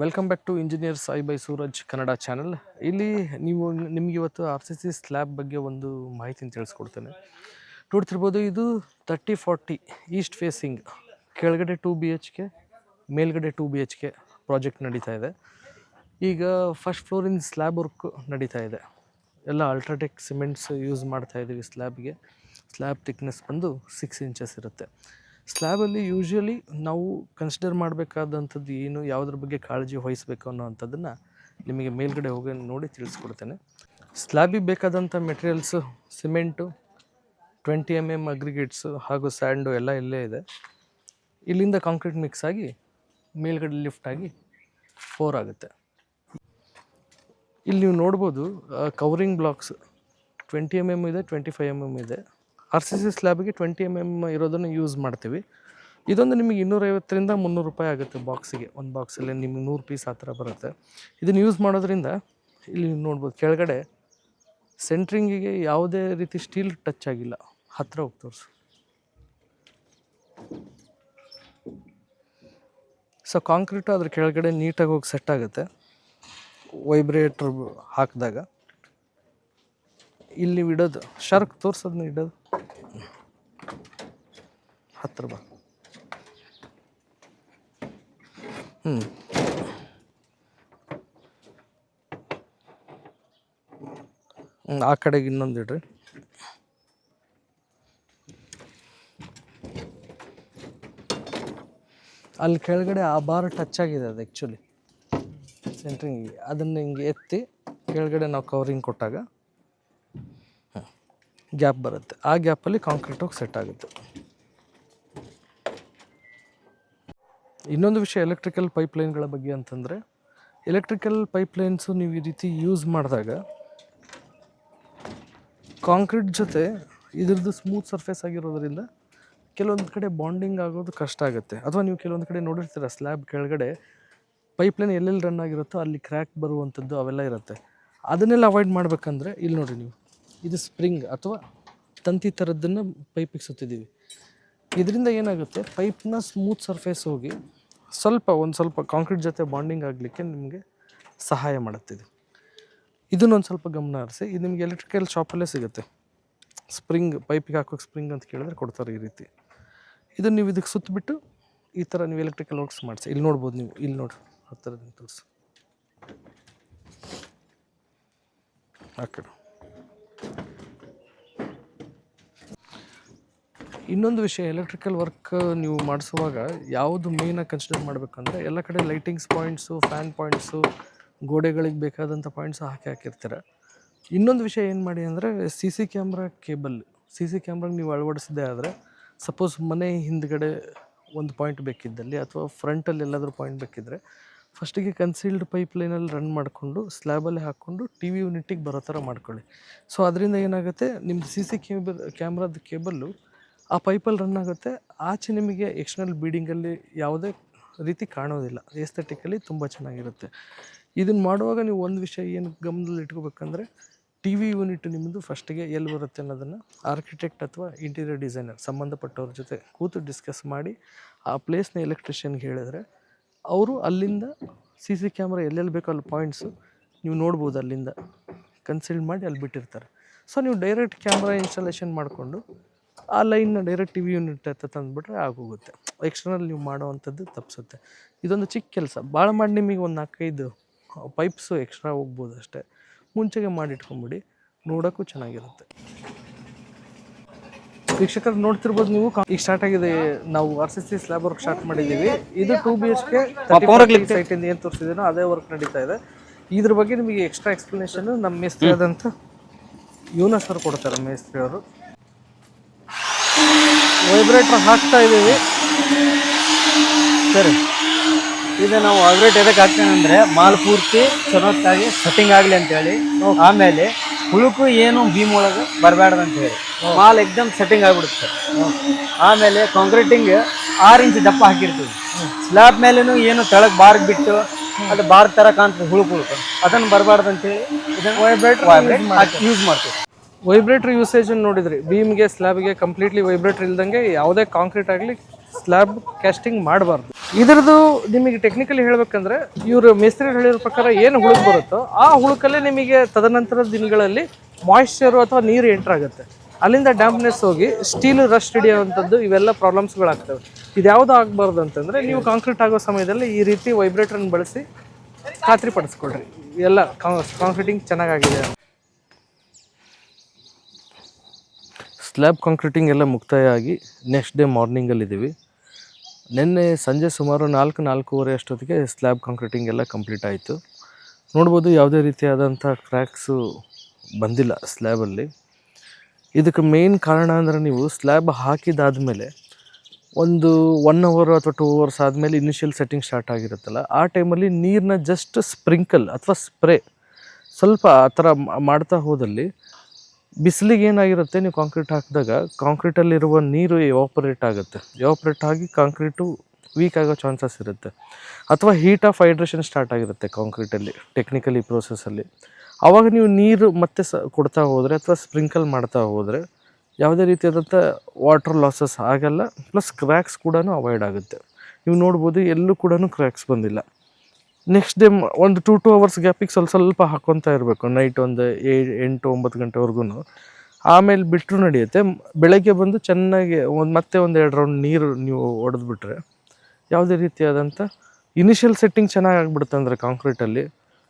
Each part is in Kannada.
Welcome back to engineer Sai by Suraj Kannada channel ಇಲ್ಲಿ ನೀವು ನಿಮ್ಗೆ ಇವತ್ತು ಆರ್ ಸಿ ಸಿ ಸ್ಲ್ಯಾಬ್ ಬಗ್ಗೆ ಒಂದು ಮಾಹಿತಿನ ತಿಳಿಸ್ಕೊಡ್ತೇನೆ. ನೋಡ್ತಿರ್ಬೋದು ಇದು ತರ್ಟಿ ಫಾರ್ಟಿ ಈಸ್ಟ್ ಫೇಸಿಂಗ್ ಕೆಳಗಡೆ ಟೂ ಬಿ ಎಚ್ ಕೆ ಮೇಲ್ಗಡೆ two B H K project ನಡೀತಾ ಇದೆ. ಈಗ ಫಸ್ಟ್ ಫ್ಲೋರಿನ ಸ್ಲ್ಯಾಬ್ ವರ್ಕ್ ನಡೀತಾ ಇದೆ. ಎಲ್ಲ ಅಲ್ಟ್ರಾಟೆಕ್ ಸಿಮೆಂಟ್ಸ್ ಯೂಸ್ ಮಾಡ್ತಾ ಇದ್ದೀವಿ ಸ್ಲ್ಯಾಬ್ಗೆ ಸ್ಲ್ಯಾಬ್ ಥಿಕ್ನೆಸ್ ಬಂದು ಸಿಕ್ಸ್ ಇಂಚಸ್ ಇರುತ್ತೆ. ಸ್ಲ್ಯಾಬಲ್ಲಿ ಯೂಶ್ವಲಿ ನಾವು ಕನ್ಸಿಡರ್ ಮಾಡಬೇಕಾದಂಥದ್ದು ಏನು, ಯಾವುದ್ರ ಬಗ್ಗೆ ಕಾಳಜಿ ವಹಿಸಬೇಕು ಅನ್ನೋವಂಥದ್ದನ್ನು ನಿಮಗೆ ಮೇಲ್ಗಡೆ ಹೋಗಿ ನೋಡಿ ತಿಳಿಸ್ಕೊಡ್ತೇನೆ. ಸ್ಲ್ಯಾಬಿಗೆ ಬೇಕಾದಂಥ materials cement twenty M M aggregates ಹಾಗೂ ಸ್ಯಾಂಡು ಎಲ್ಲ ಇಲ್ಲೇ ಇದೆ. ಇಲ್ಲಿಂದ ಕಾಂಕ್ರೀಟ್ ಮಿಕ್ಸ್ ಆಗಿ ಮೇಲ್ಗಡೆ ಲಿಫ್ಟ್ ಆಗಿ ಫೋರ್ ಆಗುತ್ತೆ. ಇಲ್ಲಿ ನೀವು ನೋಡ್ಬೋದು covering blocks twenty M M ಇದೆ ಟ್ವೆಂಟಿ ಫೈವ್ ಎಂ ಎಂ ಇದೆ. ಆರ್ ಸಿ ಸಿ ಸ್ಲ್ಯಾಬ್ಗೆ ಟ್ವೆಂಟಿ ಎಂ ಎಂ ಇರೋದನ್ನು ಯೂಸ್ ಮಾಡ್ತೀವಿ. ಇದೊಂದು ನಿಮಗೆ ಇನ್ನೂರೈವತ್ತರಿಂದ ಮುನ್ನೂರು ರೂಪಾಯಿ ಆಗುತ್ತೆ ಬಾಕ್ಸಿಗೆ ಒಂದು ಬಾಕ್ಸಲ್ಲಿ ನಿಮಗೆ ನೂರು ಪೀಸ್ ಆ ಥರ ಬರುತ್ತೆ. ಇದನ್ನು ಯೂಸ್ ಮಾಡೋದ್ರಿಂದ ಇಲ್ಲಿ ನೋಡ್ಬೋದು, ಕೆಳಗಡೆ ಸೆಂಟ್ರಿಂಗಿಗೆ ಯಾವುದೇ ರೀತಿ ಸ್ಟೀಲ್ ಟಚ್ ಆಗಿಲ್ಲ. ಹತ್ತಿರ ಹೋಗಿ ತೋರಿಸು. ಸೊ ಕಾಂಕ್ರೀಟು ಅದ್ರ ಕೆಳಗಡೆ ನೀಟಾಗಿ ಹೋಗಿ ಸೆಟ್ ಆಗುತ್ತೆ. ವೈಬ್ರೇಟ್ರ್ ಹಾಕಿದಾಗ. ಇಲ್ಲಿ ಇಡೋದು ಶಾರ್ಕ್ ತೋರಿಸೋದನ್ನ ಇಡೋದು. ಹತ್ತಿರ ಬಾ. ಹ್ಞೂ ಹ್ಞೂ ಆ ಕಡೆಗೆ ಇನ್ನೊಂದು ಇಡ್ರಿ. ಅಲ್ಲಿ ಕೆಳಗಡೆ ಆ ಬಾರ್ ಟಚ್ ಆಗಿದೆ ಅದು ಆ್ಯಕ್ಚುಲಿ ಸೆಂಟ್ರಿಂಗಿಗೆ ಅದನ್ನು ಹಿಂಗೆ ಎತ್ತಿ ಕೆಳಗಡೆ ನಾವು ಕವರಿಂಗ್ ಕೊಟ್ಟಾಗ ಗ್ಯಾಪ್ ಬರುತ್ತೆ. ಆ ಗ್ಯಾಪಲ್ಲಿ ಕಾಂಕ್ರೀಟ್ ಹೋಗಿ ಸೆಟ್ ಆಗುತ್ತೆ. ಇನ್ನೊಂದು ವಿಷಯ ಎಲೆಕ್ಟ್ರಿಕಲ್ ಪೈಪ್ಲೈನ್ಗಳ ಬಗ್ಗೆ ಅಂತಂದರೆ ಎಲೆಕ್ಟ್ರಿಕಲ್ ಪೈಪ್ಲೈನ್ಸು ನೀವು ಈ ರೀತಿ ಯೂಸ್ ಮಾಡಿದಾಗ ಕಾಂಕ್ರೀಟ್ ಜೊತೆ ಇದ್ರದ್ದು ಸ್ಮೂತ್ ಸರ್ಫೇಸ್ ಆಗಿರೋದ್ರಿಂದ ಕೆಲವೊಂದು ಕಡೆ ಬಾಂಡಿಂಗ್ ಆಗೋದು ಕಷ್ಟ ಆಗುತ್ತೆ. ಅಥವಾ ನೀವು ಕೆಲವೊಂದು ಕಡೆ ನೋಡಿರ್ತೀರ ಸ್ಲ್ಯಾಬ್ ಕೆಳಗಡೆ ಪೈಪ್ಲೈನ್ ಎಲ್ಲೆಲ್ಲಿ ರನ್ ಆಗಿರುತ್ತೋ ಅಲ್ಲಿ ಕ್ರ್ಯಾಕ್ ಬರುವಂಥದ್ದು ಅವೆಲ್ಲ ಇರುತ್ತೆ. ಅದನ್ನೆಲ್ಲ ಅವಾಯ್ಡ್ ಮಾಡಬೇಕಂದ್ರೆ, ಇಲ್ಲಿ ನೋಡಿ ನೀವು, ಇದು ಸ್ಪ್ರಿಂಗ್ ಅಥವಾ ತಂತಿ ಥರದ್ದನ್ನು ಪೈಪಿಗೆ ಸುತ್ತಿದ್ದೀವಿ. ಇದರಿಂದ ಏನಾಗುತ್ತೆ ಪೈಪ್ನ ಸ್ಮೂತ್ ಸರ್ಫೇಸ್ ಹೋಗಿ ಸ್ವಲ್ಪ ಒಂದು ಸ್ವಲ್ಪ ಕಾಂಕ್ರೀಟ್ ಜೊತೆ ಬಾಂಡಿಂಗ್ ಆಗಲಿಕ್ಕೆ ನಿಮಗೆ ಸಹಾಯ ಮಾಡುತ್ತಿದೆ. ಇದು ಇದನ್ನೊಂದು ಸ್ವಲ್ಪ ಗಮನ ಹರಿಸಿ, ಇದು ನಿಮಗೆ ಎಲೆಕ್ಟ್ರಿಕಲ್ ಶಾಪಲ್ಲೇ ಸಿಗುತ್ತೆ. ಸ್ಪ್ರಿಂಗ್ ಪೈಪಿಗೆ ಹಾಕೋಕ್ಕೆ ಸ್ಪ್ರಿಂಗ್ ಅಂತ ಕೇಳಿದ್ರೆ ಕೊಡ್ತಾರೆ ಈ ರೀತಿ. ಇದನ್ನು ನೀವು ಇದಕ್ಕೆ ಸುತ್ತಬಿಟ್ಟು ಈ ಥರ ನೀವು ಎಲೆಕ್ಟ್ರಿಕಲ್ ವರ್ಕ್ಸ್ ಮಾಡಿಸಿ. ಇಲ್ಲಿ ನೋಡ್ಬೋದು ನೀವು, ಇಲ್ಲಿ ನೋಡಿ ಹತ್ತಿರದಿಂದ ತೋರಿಸಿ. ಆ ಕಡೆ. ಇನ್ನೊಂದು ವಿಷಯ ಎಲೆಕ್ಟ್ರಿಕಲ್ ವರ್ಕ್ ನೀವು ಮಾಡಿಸುವಾಗ ಯಾವುದು ಮೇಯ್ನಾಗಿ ಕನ್ಸಿಡರ್ ಮಾಡಬೇಕಂದ್ರೆ ಎಲ್ಲ ಕಡೆ ಲೈಟಿಂಗ್ಸ್ ಪಾಯಿಂಟ್ಸು ಫ್ಯಾನ್ ಪಾಯಿಂಟ್ಸು ಗೋಡೆಗಳಿಗೆ ಬೇಕಾದಂಥ ಪಾಯಿಂಟ್ಸು ಹಾಕಿ ಹಾಕಿರ್ತೀರ. ಇನ್ನೊಂದು ವಿಷಯ ಏನು ಮಾಡಿ ಅಂದರೆ C C camera cable C C ಕ್ಯಾಮ್ರಾಗೆ ನೀವು ಅಳವಡಿಸದೇ ಆದರೆ ಸಪೋಸ್ ಮನೆ ಹಿಂದ್ಗಡೆ ಒಂದು ಪಾಯಿಂಟ್ ಬೇಕಿದ್ದಲ್ಲಿ ಅಥವಾ ಫ್ರಂಟಲ್ಲಿ ಎಲ್ಲಾದರೂ ಪಾಯಿಂಟ್ ಬೇಕಿದ್ದರೆ ಫಸ್ಟಿಗೆ ಕನ್ಸೀಲ್ಡ್ ಪೈಪ್ ಲೈನಲ್ಲಿ ರನ್ ಮಾಡಿಕೊಂಡು ಸ್ಲ್ಯಾಬಲ್ಲಿ ಹಾಕ್ಕೊಂಡು ಟಿ ವಿ ಯೂನಿಟ್ಟಿಗೆ ಬರೋ ಥರ ಮಾಡ್ಕೊಳ್ಳಿ. ಸೊ ಅದರಿಂದ ಏನಾಗುತ್ತೆ ನಿಮ್ಮ ಸಿ ಸಿ ಕೇಬಲ್ ಕ್ಯಾಮ್ರಾದ ಕೇಬಲ್ಲು ಆ ಪೈಪಲ್ಲಿ ರನ್ ಆಗುತ್ತೆ. ಆಚೆ ನಿಮಗೆ ಎಕ್ಸ್ಟರ್ನಲ್ ಬೀಡಿಂಗಲ್ಲಿ ಯಾವುದೇ ರೀತಿ ಕಾಣೋದಿಲ್ಲ. ಏಸ್ಥೆಟಿಕಲಿ ತುಂಬ ಚೆನ್ನಾಗಿರುತ್ತೆ. ಇದನ್ನು ಮಾಡುವಾಗ ನೀವು ಒಂದು ವಿಷಯ ಏನು ಗಮನದಲ್ಲಿ ಇಟ್ಕೋಬೇಕಂದ್ರೆ ಟಿ ವಿ ಯೂನಿಟ್ ನಿಮ್ಮದು ಫಸ್ಟಿಗೆ ಎಲ್ಲಿ ಬರುತ್ತೆ ಅನ್ನೋದನ್ನು ಆರ್ಕಿಟೆಕ್ಟ್ ಅಥವಾ ಇಂಟೀರಿಯರ್ ಡಿಸೈನರ್ ಸಂಬಂಧಪಟ್ಟವ್ರ ಜೊತೆ ಕೂತು ಡಿಸ್ಕಸ್ ಮಾಡಿ, ಆ ಪ್ಲೇಸ್ನ ಎಲೆಕ್ಟ್ರಿಷಿಯನ್ಗೆ ಹೇಳಿದ್ರೆ, ಅವರು ಅಲ್ಲಿಂದ ಸಿ ಸಿ ಕ್ಯಾಮ್ರಾ ಎಲ್ಲೆಲ್ಲಿ ಬೇಕೋ ಅಲ್ಲಿ ಪಾಯಿಂಟ್ಸು ನೀವು ನೋಡ್ಬೋದು ಅಲ್ಲಿಂದ. ಕನ್ಸಿಲ್ಡ್ ಮಾಡಿ ಅಲ್ಲಿ ಬಿಟ್ಟಿರ್ತಾರೆ. ಸೊ ನೀವು ಡೈರೆಕ್ಟ್ ಕ್ಯಾಮ್ರಾ ಇನ್ಸ್ಟಾಲೇಷನ್ ಮಾಡಿಕೊಂಡು ಆ ಲೈನ್ನ ಡೈರೆಕ್ಟ್ ಟಿ ವಿ ಯೂನಿಟ್ ಹತ್ರ ತಂದುಬಿಟ್ರೆ ಆಗೋಗುತ್ತೆ. ಎಕ್ಸ್ಟರ್ನಲ್ ನೀವು ಮಾಡೋವಂಥದ್ದು ತಪ್ಪಿಸುತ್ತೆ. ಇದೊಂದು ಚಿಕ್ಕ ಕೆಲಸ. ಭಾಳ ಮಾಡಿ ನಿಮಗೆ ಒಂದು ನಾಲ್ಕೈದು ಪೈಪ್ಸು ಎಕ್ಸ್ಟ್ರಾ ಹೋಗ್ಬೋದು ಅಷ್ಟೇ. ಮುಂಚೆಗೆ ಮಾಡಿಟ್ಕೊಂಬಿಡಿ. ನೋಡೋಕ್ಕೂ ಚೆನ್ನಾಗಿರುತ್ತೆ. ವೀಕ್ಷಕರು ನೋಡ್ತಿರ್ಬೋದು ನೀವು. ಈಗ ಸ್ಟಾರ್ಟ್ ಆಗಿದೆ. ನಾವು R C C slab work start ಮಾಡಿದ್ದೀವಿ. ಇದು ಟೂ ಬಿ ಎಚ್ ಕೆ ಸೈಟಿಂದ ಏನು ತೋರಿಸಿದ್ದೀನೋ ಅದೇ ವರ್ಕ್ ನಡೀತಾ ಇದೆ. ಇದ್ರ ಬಗ್ಗೆ ನಿಮಗೆ ಎಕ್ಸ್ಟ್ರಾ ಎಕ್ಸ್ಪ್ಲನೇಷನ್ ನಮ್ಮ ಮೇಸ್ತ್ರಿ ಆದಂಥ ಯೂನಸ್ ಸರ್ ಕೊಡ್ತಾರೆ ಮೇಸ್ತ್ರಿ ಅವರು. ವೈಬ್ರೇಟರ್ ಹಾಕ್ತಾ ಇದ್ದೀವಿ. ಸರಿ. ಈಗ ನಾವು ವೈಬ್ರೇಟ್ ಎದಕ್ಕೆ ಹಾಕ್ತೇನೆ ಅಂದರೆ ಮಾಲ್ ಪೂರ್ತಿ ಚೆನ್ನಾಗಿ ಸೆಟ್ಟಿಂಗ್ ಆಗಲಿ ಅಂತೇಳಿ ಆಮೇಲೆ ಹುಳುಕು ಏನು ಭೀಮ್ ಒಳಗೆ ಬರಬಾರ್ದು ಅಂತ ಹೇಳಿ. ಮಾಲ್ ಎಕ್ದಮ್ ಸೆಟ್ಟಿಂಗ್ ಆಗಿಬಿಡುತ್ತೆ. ಆಮೇಲೆ ಕಾಂಕ್ರೀಟಿಂಗ್ ಆರು ಇಂಚ್ ದಪ್ಪ ಹಾಕಿರ್ತೀವಿ. ಸ್ಲ್ಯಾಬ್ ಮೇಲೇನು ಏನು ತೆಳಗೆ ಬಾರ್ಗ್ ಬಿಟ್ಟು ಅದು ಬಾರ್ ತರ ಕಾಣ್ತದೆ ಹುಳುಕು ಹುಳುಕು. ಅದನ್ನು ಬರಬಾರ್ದು ಅಂತೇಳಿ ಇದನ್ನು ಇದನ್ನ ವೈಬ್ರೇಟ್ ಯೂಸ್ ಮಾಡ್ತೀವಿ. ವೈಬ್ರೇಟರ್ ಯೂಸೇಜ್ ನೋಡಿದ್ರಿ. ಬೀಮ್ಗೆ ಸ್ಲ್ಯಾಬ್ಗೆ ಕಂಪ್ಲೀಟ್ಲಿ ವೈಬ್ರೇಟ್ರ್ ಇಲ್ದಂಗೆ ಯಾವುದೇ ಕಾಂಕ್ರೀಟ್ ಆಗಲಿ ಸ್ಲ್ಯಾಬ್ ಕ್ಯಾಸ್ಟಿಂಗ್ ಮಾಡಬಾರ್ದು. ಇದರದ್ದು ನಿಮಗೆ ಟೆಕ್ನಿಕಲಿ ಹೇಳಬೇಕಂದ್ರೆ, ಇವರು ಮೇಸ್ತ್ರಿ ಹೇಳಿರೋ ಪ್ರಕಾರ ಏನು ಹುಳುಕ್ ಬರುತ್ತೋ, ಆ ಹುಳುಕಲ್ಲೇ ನಿಮಗೆ ತದನಂತರದ ದಿನಗಳಲ್ಲಿ ಮಾಯಿಶ್ಚರು ಅಥವಾ ನೀರು ಎಂಟರ್ ಆಗುತ್ತೆ. ಅಲ್ಲಿಂದ ಡ್ಯಾಂಪ್ನೆಸ್ ಹೋಗಿ ಸ್ಟೀಲ್ ರಸ್ಟ್ ಹಿಡಿಯುವಂಥದ್ದು ಇವೆಲ್ಲ ಪ್ರಾಬ್ಲಮ್ಸ್ಗಳಾಗ್ತವೆ ಇದು ಯಾವುದು ಆಗಬಾರ್ದು ಅಂತಂದರೆ, ನೀವು ಕಾಂಕ್ರೀಟ್ ಆಗೋ ಸಮಯದಲ್ಲಿ ಈ ರೀತಿ ವೈಬ್ರೇಟ್ರನ್ನು ಬಳಸಿ ಖಾತ್ರಿಪಡಿಸ್ಕೊಳ್ರಿ. ಎಲ್ಲ ಕಾಂಕ್ರೀಟಿಂಗ್ ಚೆನ್ನಾಗಾಗಿದೆ ಸ್ಲ್ಯಾಬ್ ಕಾಂಕ್ರೀಟಿಂಗ್ ಎಲ್ಲ ಮುಕ್ತಾಯ ಆಗಿ ನೆಕ್ಸ್ಟ್ ಡೇ ಮಾರ್ನಿಂಗಲ್ಲಿದ್ದೀವಿ ನಿನ್ನೆ ಸಂಜೆ ಸುಮಾರು ನಾಲ್ಕು, ನಾಲ್ಕೂವರೆ ಅಷ್ಟೊತ್ತಿಗೆ ಸ್ಲ್ಯಾಬ್ ಕಾಂಕ್ರೀಟಿಂಗ್ ಎಲ್ಲ ಕಂಪ್ಲೀಟ್ ಆಯಿತು. ನೋಡ್ಬೋದು ಯಾವುದೇ ರೀತಿಯಾದಂಥ ಕ್ರ್ಯಾಕ್ಸು ಬಂದಿಲ್ಲ ಸ್ಲ್ಯಾಬಲ್ಲಿ ಇದಕ್ಕೆ ಮೇನ್ ಕಾರಣ ಅಂದರೆ ನೀವು ಸ್ಲ್ಯಾಬ್ ಹಾಕಿದಾದ ಮೇಲೆ ಒಂದು ಒನ್ ಅವರ್ ಅಥವಾ ಟೂ ಅವರ್ಸ್ ಆದಮೇಲೆ ಇನಿಷಿಯಲ್ ಸೆಟ್ಟಿಂಗ್ ಸ್ಟಾರ್ಟ್ ಆಗಿರುತ್ತಲ್ಲ, ಆ ಟೈಮಲ್ಲಿ ನೀರನ್ನ ಜಸ್ಟ್ ಸ್ಪ್ರಿಂಕಲ್ ಅಥವಾ ಸ್ಪ್ರೇ ಸ್ವಲ್ಪ ಆ ಥರ ಮಾಡ್ತಾ ಹೋದಲ್ಲಿ ಬಿಸಿಲಿಗೆ ಏನಾಗಿರುತ್ತೆ, ನೀವು ಕಾಂಕ್ರೀಟ್ ಹಾಕಿದಾಗ ಕಾಂಕ್ರೀಟಲ್ಲಿರುವ ನೀರು ಆಪರೇಟ್ ಆಗುತ್ತೆ. ಎವಾಪರೇಟ್ ಆಗಿ ಕಾಂಕ್ರೀಟು ವೀಕ್ ಆಗೋ ಚಾನ್ಸಸ್ ಇರುತ್ತೆ. ಅಥವಾ ಹೀಟ್ ಆಫ್ ಹೈಡ್ರೇಷನ್ ಸ್ಟಾರ್ಟ್ ಆಗಿರುತ್ತೆ ಕಾಂಕ್ರೀಟಲ್ಲಿ ಟೆಕ್ನಿಕಲಿ ಪ್ರೋಸೆಸ್ಸಲ್ಲಿ ಆವಾಗ ನೀವು ನೀರು ಮತ್ತೆ ಸ ಕೊಡ್ತಾ ಹೋದರೆ ಅಥವಾ ಸ್ಪ್ರಿಂಕಲ್ ಮಾಡ್ತಾ ಹೋದರೆ ಯಾವುದೇ ರೀತಿಯಾದಂಥ ವಾಟರ್ ಲಾಸಸ್ ಆಗಲ್ಲ ಪ್ಲಸ್ ಕ್ರ್ಯಾಕ್ಸ್ ಕೂಡ ಅವಾಯ್ಡ್ ಆಗುತ್ತೆ. ನೀವು ನೋಡ್ಬೋದು ಎಲ್ಲೂ ಕೂಡ ಕ್ರ್ಯಾಕ್ಸ್ ಬಂದಿಲ್ಲ. ನೆಕ್ಸ್ಟ್ ಡೇ ಒಂದು ಟೂ ಟೂ ಅವರ್ಸ್ ಗ್ಯಾಪಿಗೆ ಸ್ವಲ್ಪ ಸ್ವಲ್ಪ ಹಾಕ್ಕೊತಾ ಇರಬೇಕು. ನೈಟ್ ಒಂದು ಏ, ಎಂಟು, ಒಂಬತ್ತು ಗಂಟೆವರೆಗೂ ಆಮೇಲೆ ಬಿಟ್ಟರು ನಡೆಯುತ್ತೆ. ಬೆಳಗ್ಗೆ ಬಂದು ಚೆನ್ನಾಗಿ ಒಂದು, ಮತ್ತೆ ಒಂದು ಎರಡು ರೌಂಡ್ ನೀರು ನೀವು ಹೊಡೆದ್ಬಿಟ್ರೆ ಯಾವುದೇ ರೀತಿಯಾದಂಥ ಇನಿಷಿಯಲ್ ಸೆಟ್ಟಿಂಗ್ ಚೆನ್ನಾಗಿ ಆಗಿಬಿಡುತ್ತೆ ಅಂದರೆ ಕಾಂಕ್ರೀಟಲ್ಲಿ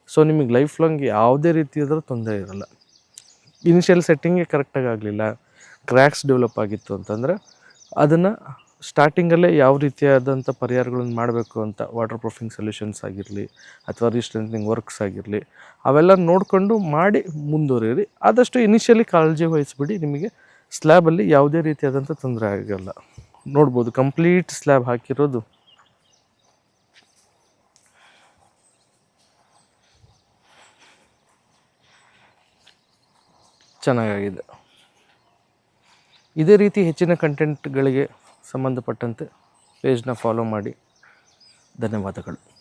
ಸೊ ನಿಮಗೆ ಲೈಫ್ ಲಾಂಗ್ ಯಾವುದೇ ರೀತಿಯಾದರೂ ತೊಂದರೆ ಇರಲ್ಲ. ಇನಿಷಿಯಲ್ ಸೆಟ್ಟಿಂಗೇ ಕರೆಕ್ಟಾಗಿ ಆಗಲಿಲ್ಲ. ಕ್ರ್ಯಾಕ್ಸ್ ಡೆವಲಪ್ ಆಗಿತ್ತು ಅಂತಂದರೆ ಅದನ್ನು ಸ್ಟಾರ್ಟಿಂಗಲ್ಲೇ ಯಾವ ರೀತಿಯಾದಂಥ ಪರಿಹಾರಗಳನ್ನು ಮಾಡಬೇಕು ಅಂತ ವಾಟರ್ ಪ್ರೂಫಿಂಗ್ ಸೊಲ್ಯೂಷನ್ಸ್ ಆಗಿರಲಿ ಅಥವಾ ರೀಸ್ಟ್ರೆಂಥನಿಂಗ್ ವರ್ಕ್ಸ್ ಆಗಿರಲಿ, ಅವೆಲ್ಲ ನೋಡಿಕೊಂಡು ಮಾಡಿ ಮುಂದುವರಿಯಿರಿ. ಆದಷ್ಟು ಇನಿಷಿಯಲಿ ಕಾಳಜಿ ವಹಿಸಿಬಿಡಿ, ನಿಮಗೆ ಸ್ಲ್ಯಾಬಲ್ಲಿ ಯಾವುದೇ ರೀತಿಯಾದಂಥ ತೊಂದರೆ ಆಗಲ್ಲ. ನೋಡ್ಬೋದು ಕಂಪ್ಲೀಟ್ ಸ್ಲ್ಯಾಬ್ ಹಾಕಿರೋದು. ಚೆನ್ನಾಗಾಗಿದೆ. ಇದೇ ರೀತಿ ಹೆಚ್ಚಿನ ಕಂಟೆಂಟ್ಗಳಿಗೆ ಸಂಬಂಧಪಟ್ಟಂತೆ ಪೇಜ್ನ ಫಾಲೋ ಮಾಡಿ. ಧನ್ಯವಾದಗಳು.